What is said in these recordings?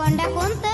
ಕಂಡ ಕುಂತ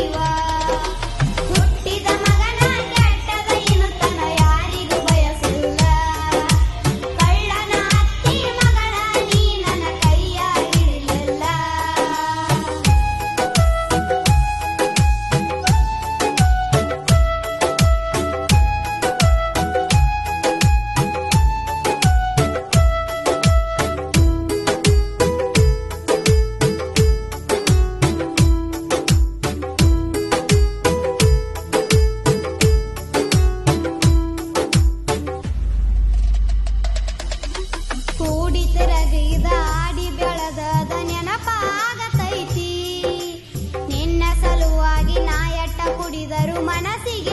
Shiva. ಮನಸ್ಸಿಗೆ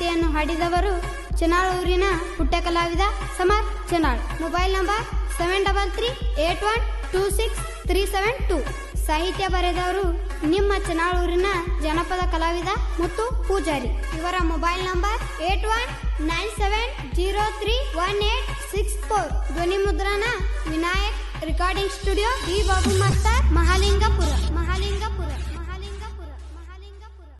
ಗೀತೆಯನ್ನು ಹಾಡಿದವರು ಚನಾಳೂರಿನ ಪುಟ್ಟ ಕಲಾವಿದ Samar Chanal. Mobile number seven double three eight one two six three seven two. ಸಾಹಿತ್ಯ ಬರೆದವರು ನಿಮ್ಮ ಚನಾಳೂರಿನ ಜನಪದ ಕಲಾವಿದ ಮುತ್ತು ಪೂಜಾರಿ. ಇವರ mobile number eight one nine seven zero three one eight six four. ಧ್ವನಿ ಮುದ್ರಣ Vinayak recording studio B Babu Mastar Mahalingapur. Mahalingapur.